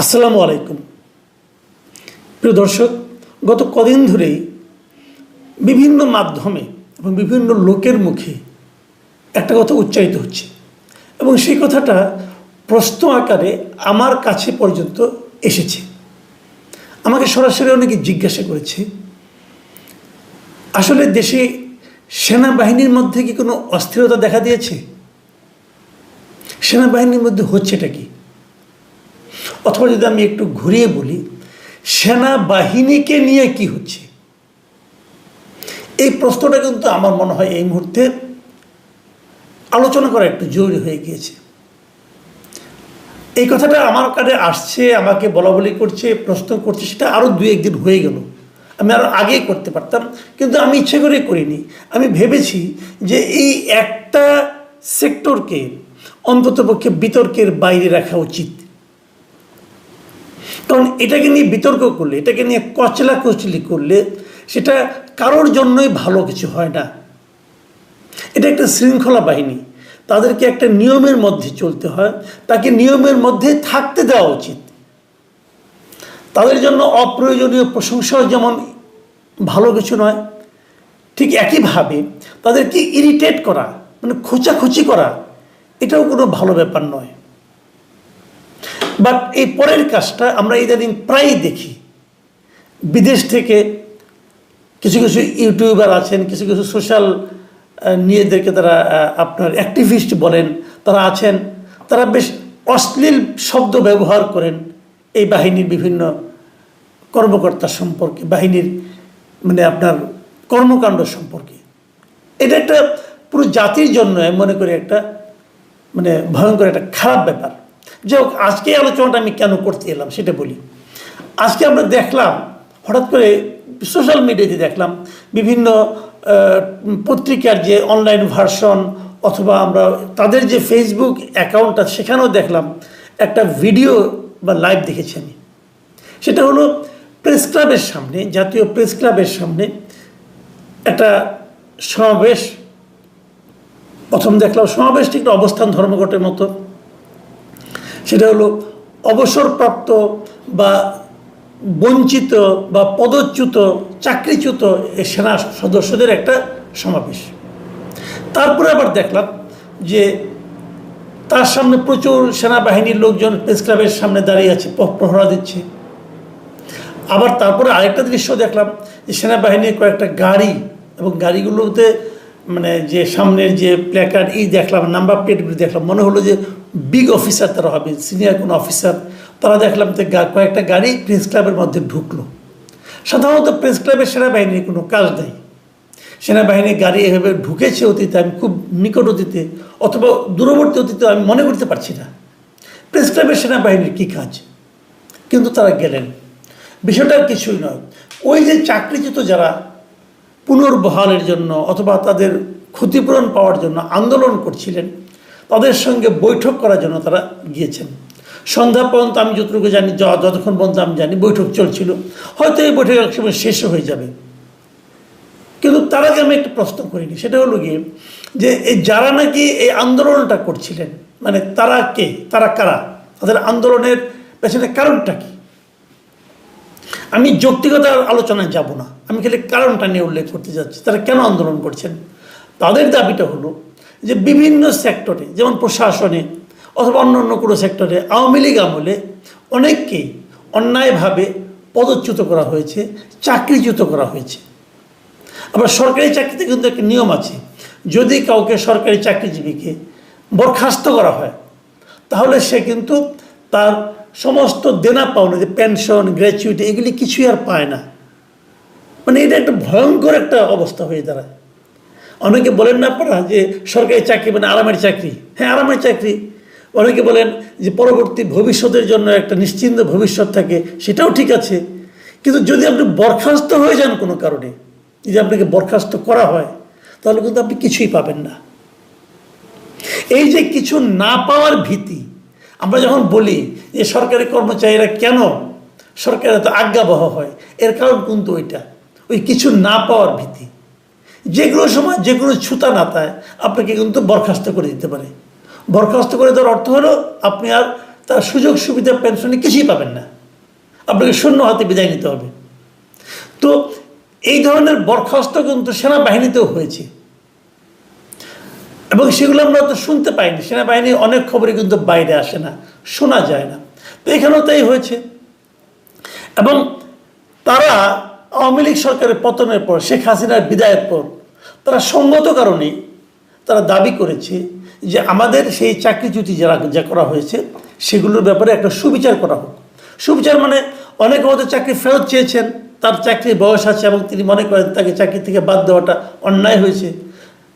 আসসালামু আলাইকুম। প্রিয় দর্শক, গত কদিন ধরেই বিভিন্ন মাধ্যমে এবং বিভিন্ন লোকের মুখে একটা কথা উচ্চারিত হচ্ছে এবং সেই কথাটা প্রশ্ন আকারে আমার কাছে পর্যন্ত এসেছে। আমাকে সরাসরি অনেকে জিজ্ঞাসা করেছে, আসলে দেশে সেনাবাহিনীর মধ্যে কি কোনো অস্থিরতা দেখা দিয়েছে? সেনাবাহিনীর মধ্যে হচ্ছেটা কি? অথবা যদি আমি একটু ঘুরিয়ে বলি, সেনাবাহিনীকে নিয়ে কি হচ্ছে? এই প্রশ্নটা কিন্তু আমার মনে হয় এই মুহূর্তে আলোচনা করা একটু জরুরি হয়ে গিয়েছে। এই কথাটা আমার কাছে আসছে, আমাকে বলা বলি করছে, প্রশ্ন করছে, সেটা আরও দু একদিন হয়ে গেল। আমি আরও আগেই করতে পারতাম, কিন্তু আমি ইচ্ছে করে করিনি। আমি ভেবেছি যে এই একটা সেক্টরকে অন্ততপক্ষে বিতর্কের বাইরে রাখা উচিত। কারণ এটাকে নিয়ে বিতর্ক করলে, এটাকে নিয়ে কচলা কচলি করলে সেটা কারোর জন্যই ভালো কিছু হয় না। এটা একটা শৃঙ্খলা বাহিনী। তাদেরকে একটা নিয়মের মধ্যে চলতে হয়। তাকে নিয়মের মধ্যে থাকতে দেওয়া উচিত। তাদের জন্য অপ্রয়োজনীয় প্রশংসাও যেমন ভালো কিছু নয়, ঠিক একইভাবে তাদেরকে ইরিটেট করা মানে খোঁচাখুচি করা, এটাও কোনো ভালো ব্যাপার নয়। বাট এই পরের কাজটা আমরা ইদানিং প্রায়ই দেখি। বিদেশ থেকে কিছু কিছু ইউটিউবার আছেন, কিছু কিছু সোশ্যাল নিয়েদেরকে তারা আপনার অ্যাক্টিভিস্ট বলেন, তারা আছেন, তারা বেশ অশ্লীল শব্দ ব্যবহার করেন এই বাহিনীর বিভিন্ন কর্মকর্তা সম্পর্কে, বাহিনীর মানে আপনার কর্মকাণ্ড সম্পর্কে। এটা একটা পুরো জাতির জন্য আমি মনে করি একটা মানে ভয়ঙ্কর একটা খারাপ ব্যাপার। হোক আজকে আলোচনাটা আমি কেন করতে এলাম সেটা বলি। আজকে আমরা দেখলাম, হঠাৎ করে সোশ্যাল মিডিয়াতে দেখলাম, বিভিন্ন পত্রিকার যে অনলাইন ভার্সন অথবা আমরা তাদের যে ফেসবুক অ্যাকাউন্ট আছে, সেখানেও দেখলাম একটা ভিডিও বা লাইভ দেখেছি আমি। সেটা হলো প্রেস ক্লাবের সামনে, জাতীয় প্রেস ক্লাবের সামনে একটা সমাবেশ। প্রথম দেখলাম সমাবেশটি একটা অবস্থান ধর্মঘটের মতো। সেটা হলো অবসরপ্রাপ্ত বা বঞ্চিত বা পদচ্যুত, চাকরিচ্যুত সেনা সদস্যদের একটা সমাবেশ। তারপরে আবার দেখলাম যে তার সামনে প্রচুর সেনাবাহিনীর লোকজন প্রেস ক্লাবের সামনে দাঁড়িয়ে আছে প্রহরা দিচ্ছে। আবার তারপরে আরেকটা দৃশ্য দেখলাম যে সেনাবাহিনীর কয়েকটা গাড়ি এবং গাড়িগুলোতে মানে যে সামনের যে প্ল্যাকার্ড এই দেখলাম নাম্বার প্লেটগুলি দেখলাম, মনে হলো যে বিগ অফিসার তারা হবে সিনিয়র কোনো অফিসার তারা দেখলাম যে কয়েকটা গাড়ি প্রেস ক্লাবের মধ্যে ঢুকলো। সাধারণত প্রেস ক্লাবের সেনাবাহিনীর কোনো কাজ নেই। সেনাবাহিনীর গাড়ি এভাবে ঢুকেছে অতীতে, আমি খুব নিকট অতীতে, অথবা দূরবর্তী অতীতে আমি মনে করতে পারছি না। প্রেস ক্লাবের সেনাবাহিনীর কী কাজ? কিন্তু তারা গেলেন। বিষয়টা কিছুই নয়। ওই যে চাকরিচ্যুত যারা পুনর্বহালের জন্য অথবা তাদের ক্ষতিপূরণ পাওয়ার জন্য আন্দোলন করছিলেন। তাদের সঙ্গে বৈঠক করার জন্য তারা গিয়েছেন। সন্ধ্যা পর্যন্ত আমি যতটুকু জানি যতক্ষণ পর্যন্ত আমি জানি, বৈঠক চলছিল। হয়তো এই বৈঠক একসময় শেষ হয়ে যাবে। কিন্তু তার আগে আমি একটা প্রশ্ন করিনি। সেটা হলো গিয়ে যে এই যারা নাকি এই আন্দোলনটা করছিলেন মানে তারা কে? তারা কারা? তাদের আন্দোলনের পেছনে কারণটা কি? আমি যৌক্তিকতার আলোচনায় যাব না। আমি খালি কারণটা নিয়ে উল্লেখ করতে যাচ্ছি। তারা কেন আন্দোলন করছেন? তাদের দাবিটা হলো যে বিভিন্ন সেক্টরে, যেমন প্রশাসনে অথবা অন্য অন্য কোনো সেক্টরে আওয়ামী লীগ আমলে অনেককেই অন্যায়ভাবে পদচ্যুত করা হয়েছে, চাকরিচ্যুত করা হয়েছে। আবার সরকারি চাকরিতে কিন্তু একটা নিয়ম আছে, যদি কাউকে সরকারি চাকরিজীবীকে বরখাস্ত করা হয়, তাহলে সে কিন্তু তার সমস্ত দেনা পাওনা, যে পেনশন গ্র্যাচুইটি এগুলি কিছুই আর পায় না। মানে এটা একটা ভয়ঙ্কর একটা অবস্থা হয়ে দাঁড়ায়। অনেকে বলেন না আপনারা যে সরকারি চাকরি মানে আরামের চাকরি। হ্যাঁ আরামের চাকরি। অনেকে বলেন যে পরবর্তী ভবিষ্যতের জন্য একটা নিশ্চিন্ত ভবিষ্যৎ থাকে, সেটাও ঠিক আছে। কিন্তু যদি আপনি বরখাস্ত হয়ে যান কোনো কারণে, যদি আপনাকে বরখাস্ত করা হয়, তাহলে কিন্তু আপনি কিছুই পাবেন না। এই যে কিছু না পাওয়ার ভীতি আমরা যখন বলি যে সরকারি কর্মচারীরা কেন সরকারের এত আজ্ঞাবহ হয়, এর কারণ কিন্তু ওইটা। ওই কিছু না পাওয়ার ভীতি। যে কোনো সময় যে কোনো ছুতা নাতায় আপনাকে কিন্তু বরখাস্ত করে দিতে পারে। বরখাস্ত করে দেওয়ার অর্থ হলো, আপনি আর তার সুযোগ সুবিধা পেনশনে কিছুই পাবেন না। আপনাকে শূন্য হাতে বিদায় নিতে হবে। তো এই ধরনের বরখাস্ত কিন্তু সেনাবাহিনীতেও হয়েছে। এবং সেগুলো আমরা তো শুনতে পাইনি। সেনাবাহিনীর অনেক খবরই কিন্তু বাইরে আসে না, শোনা যায় না। তো এখানেও তাই হয়েছে। এবং তারা আওয়ামী লীগ সরকারের পতনের পর, শেখ হাসিনার বিদায়ের পর, তারা সঙ্গত কারণে তারা দাবি করেছে যে আমাদের সেই চাকরিচ্যুতি যারা, যা করা হয়েছে, সেগুলোর ব্যাপারে একটা সুবিচার করা হোক। সুবিচার মানে অনেকে হয়তো চাকরি ফেরত চেয়েছেন, তার চাকরির বয়স আছে এবং তিনি মনে করেন তাকে চাকরি থেকে বাদ দেওয়াটা অন্যায় হয়েছে।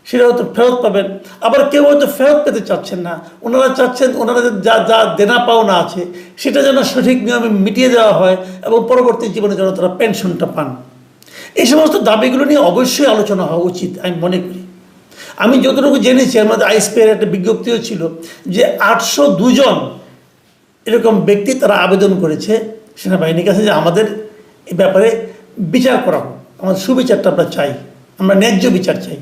সেটা হয়তো ফেরত পাবেন। আবার কেউ হয়তো ফেরত পেতে চাচ্ছেন না। ওনারা চাচ্ছেন ওনারা যা যা দেনা পাওনা আছে, সেটা যেন সঠিক নিয়মে মিটিয়ে দেওয়া হয় এবং পরবর্তী জীবনে যেন তারা পেনশনটা পান। এই সমস্ত দাবিগুলো নিয়ে অবশ্যই আলোচনা হওয়া উচিত, আমি মনে করি। আমি যতটুকু জেনেছি মধ্যে আইসপিআর একটা বিজ্ঞপ্তিও ছিল যে আটশো দুজন এরকম ব্যক্তি তারা আবেদন করেছে সেনাবাহিনীর কাছে যে আমাদের এই ব্যাপারে বিচার করা হোক আমাদের সুবিচারটা আমরা চাই। আমরা ন্যায্য বিচার চাই।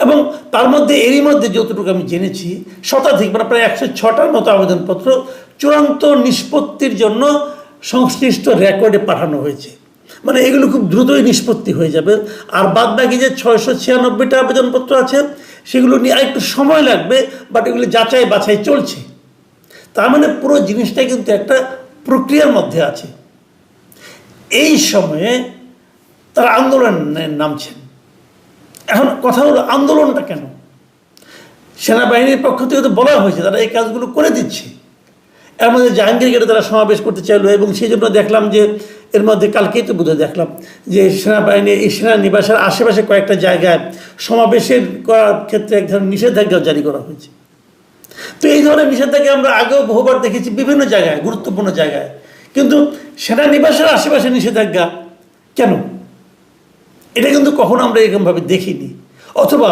এবং তার মধ্যে এরই মধ্যে যতটুকু আমি জেনেছি, শতাধিক মানে প্রায় একশো ছটার মতো আবেদনপত্র চূড়ান্ত নিষ্পত্তির জন্য সংশ্লিষ্ট রেকর্ডে পাঠানো হয়েছে। মানে এগুলো খুব দ্রুতই নিষ্পত্তি হয়ে যাবে। আর বাদ বাকি যে ছয়শো ছিয়ানব্বইটা আবেদনপত্র আছে, সেগুলো নিয়ে আরেকটু সময় লাগবে বাট এগুলো যাচাই বাছাই চলছে। তার মানে পুরো জিনিসটা কিন্তু একটা প্রক্রিয়ার মধ্যে আছে। এই সময়ে তারা আন্দোলনে নামছেন এখন কথা হলো আন্দোলনটা কেন? সেনাবাহিনীর পক্ষ থেকে তো বলা হয়েছে, তারা এই কাজগুলো করে দিচ্ছে। এর মধ্যে জাহাঙ্গীর গেটে তারা সমাবেশ করতে চাইলো এবং সেই জন্য দেখলাম যে এর মধ্যে কালকেই তো বোধহয় দেখলাম যে সেনাবাহিনী, এই সেনানিবাসের আশেপাশে কয়েকটা জায়গায় সমাবেশের করার ক্ষেত্রে এক ধরনের নিষেধাজ্ঞা জারি করা হয়েছে। তো এই ধরনের নিষেধাজ্ঞা আমরা আগেও বহুবার দেখেছি বিভিন্ন জায়গায়, গুরুত্বপূর্ণ জায়গায়। কিন্তু সেনানিবাসের আশেপাশে নিষেধাজ্ঞা কেন? এটা কিন্তু কখনো আমরা এরকমভাবে দেখিনি। অথবা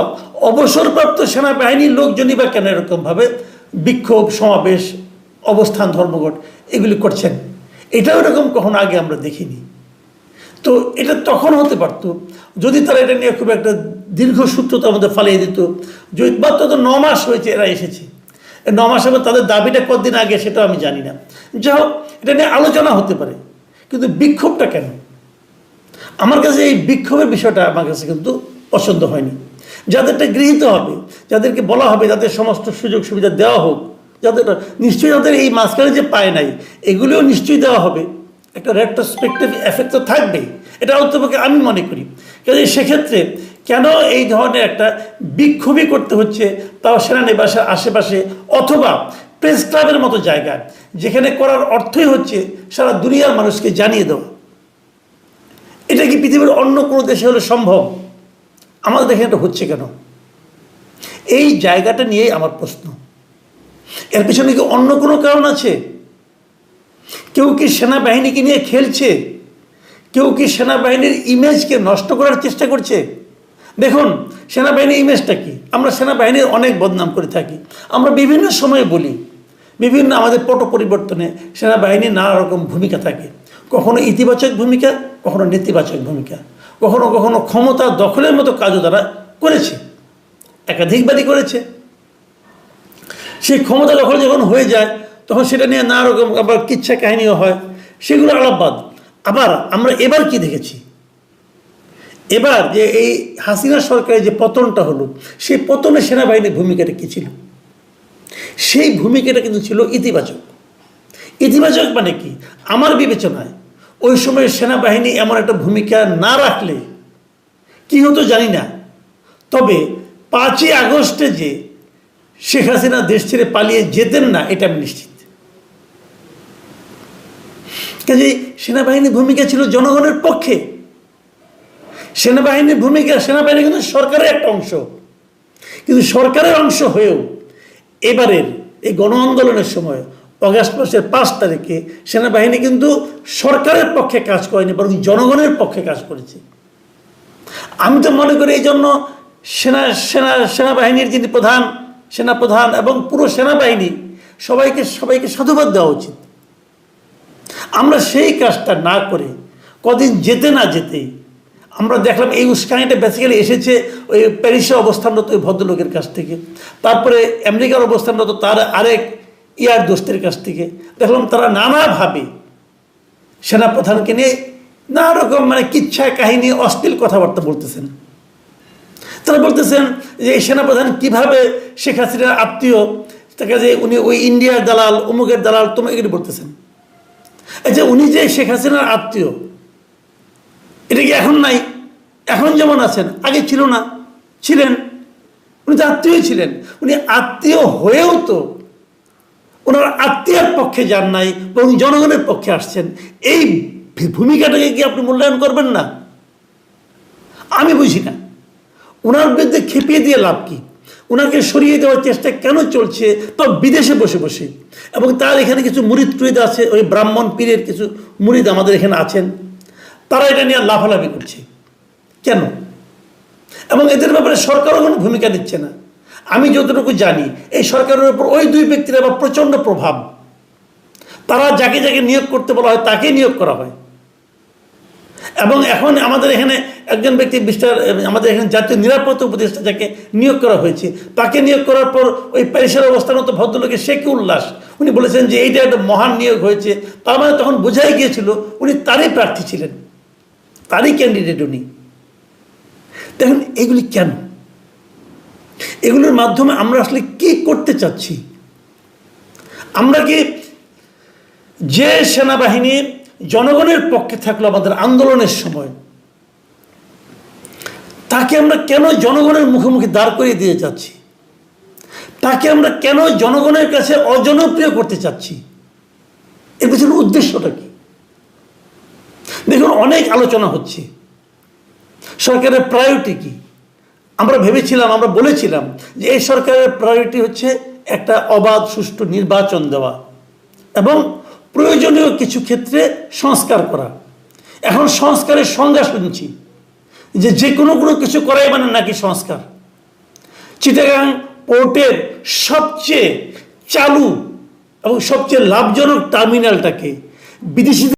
অবসরপ্রাপ্ত সেনাবাহিনীর লোকজনই বা কেন এরকমভাবে বিক্ষোভ, সমাবেশ, অবস্থান, ধর্মঘট এগুলি করছেন? এটাও এরকম কখনো আগে আমরা দেখিনি। তো এটা তখন হতে পারত, যদি তারা এটা নিয়ে খুব একটা দীর্ঘ সূত্রতার মধ্যে ফালিয়ে দিত, যদি মাত্র তো ন মাস হয়েছে এরা এসেছে। ন মাস হবে তাদের দাবিটা কতদিন আগে সেটাও আমি জানি না। যা হোক, এটা নিয়ে আলোচনা হতে পারে, কিন্তু বিক্ষোভটা কেন? আমার কাছে এই বিক্ষোভের বিষয়টা আমার কাছে কিন্তু পছন্দ হয়নি। যাদেরটা গৃহীত হবে, যাদেরকে বলা হবে, যাদের সমস্ত সুযোগ সুবিধা দেওয়া হোক, যাদের নিশ্চয়ই যাদের এই মাঝখানে যে পায় নাই, এগুলিও নিশ্চয়ই দেওয়া হবে। একটা রেট্রোস্পেক্টিভ এফেক্ট তো থাকবেই। এটা অন্তপক্ষে আমি মনে করি। কাজে সেক্ষেত্রে কেন এই ধরনের একটা বিক্ষোভই করতে হচ্ছে তাও সেনানিবাসের আশেপাশে অথবা প্রেস ক্লাবের মতো জায়গায়, যেখানে করার অর্থই হচ্ছে সারা দুনিয়ার মানুষকে জানিয়ে দেওয়া। এটা কি পৃথিবীর অন্য কোনো দেশে হলে সম্ভব? আমাদের দেখে এটা হচ্ছে কেন? এই জায়গাটা নিয়েই আমার প্রশ্ন। এর পিছনে কি অন্য কোনো কারণ আছে? কেউ কি সেনাবাহিনীকে নিয়ে খেলছে? কেউ কি সেনাবাহিনীর ইমেজকে নষ্ট করার চেষ্টা করছে? দেখুন সেনাবাহিনীর ইমেজটা কি? আমরা সেনাবাহিনীর অনেক বদনাম করে থাকি। আমরা বিভিন্ন সময়ে বলি, বিভিন্ন আমাদের পট পরিবর্তনে সেনাবাহিনীর নানা রকম ভূমিকা থাকে। কখনো ইতিবাচক ভূমিকা, কখনো নেতিবাচক ভূমিকা। কখনো কখনো ক্ষমতা দখলের মতো কাজও তারা করেছে। একাধিকবারই করেছে। সেই ক্ষমতা দখল যখন হয়ে যায়, তখন সেটা নিয়ে নানা রকম আবার কিচ্ছা কাহিনীও হয়। সেগুলো আলাপবাদ আবার আমরা এবার কি দেখেছি? এবার যে এই হাসিনা সরকারের যে পতনটা হলো, সেই পতনে সেনাবাহিনীর ভূমিকাটা কী ছিল? সেই ভূমিকাটা কিন্তু ছিল ইতিবাচক। ইতিবাচক মানে কি? আমার বিবেচনায় ওই সময় সেনাবাহিনী এমন একটা ভূমিকা না রাখলে কি হতো জানি না। তবে পাঁচই আগস্টে যে শেখ হাসিনা দেশ ছেড়ে পালিয়ে যেতেন না, এটা আমি নিশ্চিত। কাজে সেনাবাহিনীর ভূমিকা ছিল জনগণের পক্ষে। সেনাবাহিনীর ভূমিকা, সেনাবাহিনী কিন্তু সরকারের একটা অংশ। কিন্তু সরকারের অংশ হয়েও এবারের এই গণ আন্দোলনের সময় অগাস্ট মাসের পাঁচ তারিখে সেনাবাহিনী কিন্তু সরকারের পক্ষে কাজ করেনি, বরং জনগণের পক্ষে কাজ করেছে। আমি তো মনে করি এই জন্য সেনা সেনা, সেনাবাহিনীর যিনি প্রধান, সেনাপ্রধান এবং পুরো সেনাবাহিনী, সবাইকে সবাইকে সাধুবাদ দেওয়া উচিত। আমরা সেই কাজটা না করে কদিন যেতে না যেতেই আমরা দেখলাম এই উস্কানিটা বেসিক্যালি এসেছে ওই প্যারিসে অবস্থানরত ওই ভদ্রলোকের কাছ থেকে। তারপরে আমেরিকার অবস্থানরত তার আরেক ইয়ার দোস্তের কাছ থেকে। দেখলাম তারা নানাভাবে সেনাপ্রধানকে নিয়ে নানা রকম মানে কিচ্ছা, কাহিনী, অশ্লীল কথাবার্তা বলতেছেন। তারা বলতেছেন যে এই সেনাপ্রধান কীভাবে শেখ হাসিনার আত্মীয়, তাকে যে উনি ওই ইন্ডিয়ার দালাল, অমুকের দালাল, তোমাকে এগুলি বলতেছেন। আচ্ছা উনি যে শেখ হাসিনার আত্মীয়, এটা কি এখন নাই? এখন যেমন আছেন, আগে ছিল না, ছিলেন। উনি তো আত্মীয় ছিলেন। উনি আত্মীয় হয়েও তো ওনার আত্মীয়ের পক্ষে যান নাই বরং জনগণের পক্ষে আসছেন। এই ভূমিকাটাকে কি আপনি মূল্যায়ন করবেন না? আমি বুঝি না। ওনার বিরুদ্ধে খেপিয়ে দিয়ে লাভ কি? ওনাকে সরিয়ে দেওয়ার চেষ্টা কেন চলছে? তো বিদেশে বসে বসে। এবং তার এখানে কিছু মুরিদ টুরিদ আছে, ওই ব্রাহ্মণ পীরের কিছু মুরিদ আমাদের এখানে আছেন। তারা এটা নিয়ে লাফালাফি করছে। কেন? এবং এদের ব্যাপারে সরকারও কোনো ভূমিকা নিচ্ছে না। আমি যতটুকু জানি, এই সরকারের উপর ওই দুই ব্যক্তির আবার প্রচণ্ড প্রভাব। তারা যাকে যাকে নিয়োগ করতে বলা হয় তাকে নিয়োগ করা হয়। এবং এখন আমাদের এখানে একজন ব্যক্তি, মিস্টার, আমাদের এখানে জাতীয় নিরাপত্তা উপদেষ্টা যাকে নিয়োগ করা হয়েছে, তাকে নিয়োগ করার পর ওই প্যারিসের অবস্থানত ভদ্রলোকের সে কি উল্লাস? উনি বলেছেন যে, এইটা একটা মহান নিয়োগ হয়েছে। তার মানে তখন বোঝাই গিয়েছিল, উনি তারই প্রার্থী ছিলেন। তারই ক্যান্ডিডেট উনি। দেখুন এইগুলি কেন? এগুলোর মাধ্যমে আমরা আসলে কি করতে চাচ্ছি? আমরা কি যে সেনাবাহিনী জনগণের পক্ষে থাকল আমাদের আন্দোলনের সময়, তাকে আমরা কেন জনগণের মুখোমুখি দাঁড় করিয়ে দিয়ে যাচ্ছি তাকে আমরা কেন জনগণের কাছে অজনপ্রিয় করতে চাচ্ছি? এর পেছনে উদ্দেশ্যটা কি? দেখুন, অনেক আলোচনা হচ্ছে। সরকারের প্রায়োরিটি কি? আমরা ভেবেছিলাম, আমরা বলেছিলাম যে এই সরকারের প্রায়োরিটি হচ্ছে একটা অবাধ, সুষ্ঠু নির্বাচন দেওয়া এবং প্রয়োজনীয় কিছু ক্ষেত্রে সংস্কার করা। এখন সংস্কারের সংজ্ঞা শুনছি যে যে কোনো কোনো কিছু করাই মানে নাকি সংস্কার। চিটাগাং পোর্টের সবচেয়ে চালু এবং সবচেয়ে লাভজনক টার্মিনালটাকে বিদেশি